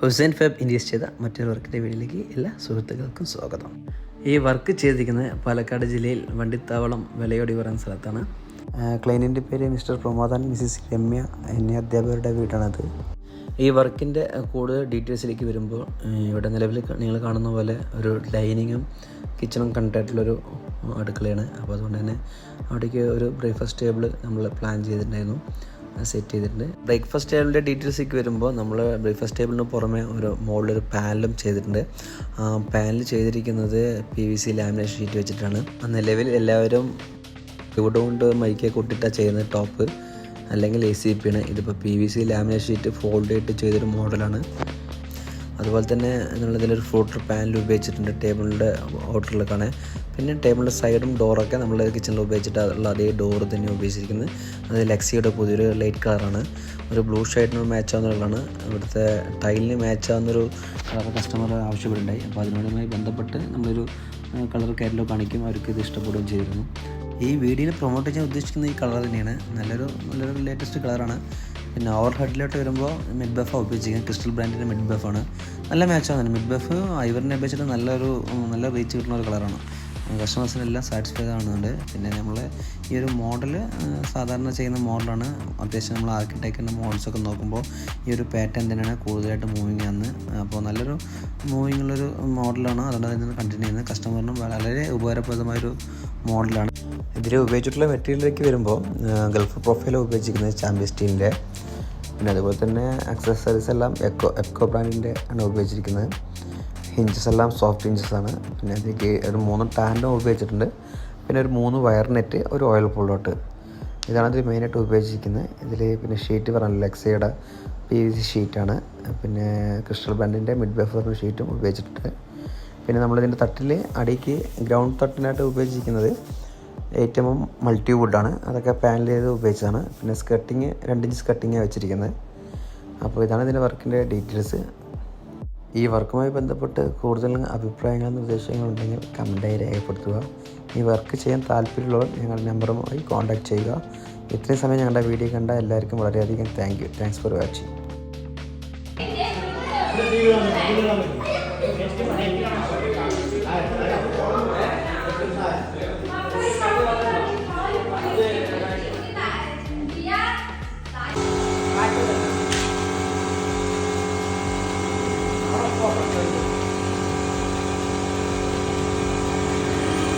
Hussain Feb ഇൻഡ്യസ് ചെയ്ത മറ്റൊരു വർക്കിന്റെ വീട്ടിലേക്ക് എല്ലാ സുഹൃത്തുക്കൾക്കും സ്വാഗതം. ഈ വർക്ക് ചെയ്തിരിക്കുന്നത് പാലക്കാട് ജില്ലയിൽ വണ്ടിത്താവളം വിലയോടി പറയുന്ന സ്ഥലത്താണ്. ക്ലൈന്റിന്റെ പേര് മിസ്റ്റർ പ്രമോദൻ മിസ്സിസ് രമ്യ എന്നീ അധ്യാപകരുടെ വീടാണത്. ഈ വർക്കിന്റെ കൂടുതൽ ഡീറ്റെയിൽസിലേക്ക് വരുമ്പോൾ ഇവിടെ നിലവിൽ നിങ്ങൾ കാണുന്ന പോലെ ഒരു ഡൈനിങ്ങും കിച്ചണും കണ്ടായിട്ടുള്ളൊരു അടുക്കളയാണ്. അപ്പോൾ അതുകൊണ്ട് തന്നെ അവിടേക്ക് ഒരു ബ്രേക്ക്ഫാസ്റ്റ് ടേബിൾ നമ്മൾ പ്ലാൻ ചെയ്തിട്ടുണ്ടായിരുന്നു. സെറ്റ് ചെയ്തിട്ടുണ്ട്. ബ്രേക്ക്ഫാസ്റ്റ് ടേബിളിന്റെ ഡീറ്റെയിൽസിലേക്ക് വരുമ്പോൾ നമ്മൾ ബ്രേക്ക്ഫാസ്റ്റ് ടേബിളിന് പുറമെ ഒരു മുകളിലൊരു പാനലും ചെയ്തിട്ടുണ്ട്. ആ പാനൽ ചെയ്തിരിക്കുന്നത് P V C lamination sheet വെച്ചിട്ടാണ്. നിലവിൽ എല്ലാവരും ഇവിടെ കൊണ്ട് മൈക്കെ കൊട്ടിട്ടാണ് ചെയ്യുന്നത് ടോപ്പ് അല്ലെങ്കിൽ എ സി പി ആണ്. ഇതിപ്പോൾ P V C lamination sheet fold ചെയ്തിട്ട് ചെയ്തൊരു മോഡലാണ്. അതുപോലെ തന്നെ നമ്മളിതിലൊരു ഫ്ലൂട്ടർ പാനൽ ഉപയോഗിച്ചിട്ടുണ്ട് ടേബിളിന്റെ ഔട്ടറിലേക്കാണ് പിന്നെ ടേബിളിന്റെ സൈഡും ഡോറൊക്കെ നമ്മൾ കിച്ചണിൽ ഉപയോഗിച്ചിട്ടുള്ള അതേ ഡോർ തന്നെ ഉപയോഗിച്ചിരിക്കുന്നത്. അത് ലെക്സിയുടെ പുതിയൊരു ലൈറ്റ് കളറാണ് ഒരു ബ്ലൂ ഷെയ്ഡിന് മാച്ച് ആവുന്ന കളറാണ് ഇവിടുത്തെ ടൈലിന് മാച്ച് ആവുന്നൊരു കളർ കസ്റ്റമർ ആവശ്യപ്പെടുണ്ടായി അപ്പോൾ അതിനോടുമായി ബന്ധപ്പെട്ട് നമ്മളൊരു കളർ കാറ്റലോഗ് കാണിക്കും. അവർക്ക് ഇത് ഇഷ്ടപ്പെടുകയും ചെയ്തിരുന്നു. ഈ വീഡിയോയിൽ പ്രൊമോട്ട് ചെയ്യാൻ ഉദ്ദേശിക്കുന്ന ഈ കളർ തന്നെയാണ്. നല്ലൊരു നല്ലൊരു ലേറ്റസ്റ്റ് കളറാണ് പിന്നെ ഓവർ ഹെഡിലോട്ട് വരുമ്പോൾ മിഡ് ബഫ് ഉപയോഗിച്ചിരിക്കുന്നത് ക്രിസ്റ്റൽ ബ്രാൻഡിന്റെ മിഡ് ബഫാണ് നല്ല മാച്ചാണ് മിഡ് ബഫ് ഐവറിനെ അപേക്ഷിച്ചിട്ട് നല്ലൊരു നല്ല റീച്ച് കിട്ടുന്ന ഒരു കളറാണ് കസ്റ്റമേഴ്സിനെല്ലാം സാറ്റിസ്ഫൈഡ് ആവുന്നുണ്ട്. പിന്നെ നമ്മൾ ഈ ഒരു മോഡൽ സാധാരണ ചെയ്യുന്ന മോഡലാണ് അത്യാവശ്യം നമ്മൾ ആർക്കിടെക്റ്റിന്റെ മോഡൽസൊക്കെ നോക്കുമ്പോൾ ഈ ഒരു പാറ്റേൺ തന്നെയാണ് കൂടുതലായിട്ട് മൂവിങ് ആണ് അപ്പോൾ നല്ലൊരു മൂവിങ് ഉള്ളൊരു മോഡലാണ് അതുകൊണ്ട് തന്നെ കണ്ടിന്യൂ ചെയ്യുന്നത്. കസ്റ്റമറിനും വളരെ ഉപകാരപ്രദമായൊരു മോഡലാണ് ഇതിൽ ഉപയോഗിച്ചിട്ടുള്ള മെറ്റീരിയലിലേക്ക് വരുമ്പോൾ ഗൾഫ് പ്രൊഫൈൽ ഉപയോഗിച്ചിരിക്കുന്നത് ചാമ്പ്യൻ സ്റ്റീലിന്റെ പിന്നെ അതുപോലെ തന്നെ അക്സസറീസ് എല്ലാം എക്കോ എക്കോ ബ്രാൻഡിന്റെ ആണ് ഉപയോഗിച്ചിരിക്കുന്നത്. ഹിഞ്ചസ് എല്ലാം സോഫ്റ്റ് ഹിഞ്ചസ് ആണ്. പിന്നെ അതിലേക്ക് ഒരു മൂന്ന് ടാൻഡും ഉപയോഗിച്ചിട്ടുണ്ട് പിന്നെ ഒരു മൂന്ന് വയർ നെറ്റ് ഒരു ഓയിൽ പുള്ളോട്ട് ഇതാണ് ഇതിൽ മെയിനായിട്ട് ഉപയോഗിച്ചിരിക്കുന്നത്. ഇതിൽ പിന്നെ ഷീറ്റ് പറഞ്ഞു ലെക്സയുടെ പി വി സി ഷീറ്റാണ് പിന്നെ ക്രിസ്റ്റൽ ബ്രാൻഡിന്റെ മിഡ് ബഫർ ഷീറ്റും ഉപയോഗിച്ചിട്ടുണ്ട്. പിന്നെ നമ്മളിതിന്റെ തട്ടിൽ അടിക്ക് ഗ്രൗണ്ട് തട്ടിനായിട്ട് ഉപയോഗിച്ചിരിക്കുന്നത് ഏറ്റവും മൾട്ടി വുഡാണ് അതൊക്കെ പാനൽ ചെയ്ത് ഉപയോഗിച്ചതാണ്. പിന്നെ സ്കർട്ടിങ് രണ്ട് ഇഞ്ച് സ്കർട്ടിങ്ങാണ് വെച്ചിരിക്കുന്നത്. അപ്പോൾ ഇതാണ് ഇതിന്റെ വർക്കിന്റെ ഡീറ്റെയിൽസ് ഈ വർക്കുമായി ബന്ധപ്പെട്ട് കൂടുതൽ അഭിപ്രായങ്ങളും നിർദ്ദേശങ്ങളുണ്ടെങ്കിൽ കമന്റായി രേഖപ്പെടുത്തുക. ഈ വർക്ക് ചെയ്യാൻ താല്പര്യമുള്ളവർ ഞങ്ങളുടെ നമ്പറുമായി കോൺടാക്ട് ചെയ്യുക. ഇത്രയും സമയം ഞങ്ങളുടെ വീഡിയോ കണ്ട എല്ലാവർക്കും വളരെയധികം thank you thanks for watching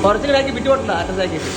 കുറച്ചിലാക്കി വിട്ടുപോട്ടില്ല അറ്റത്താക്കിയിട്ട്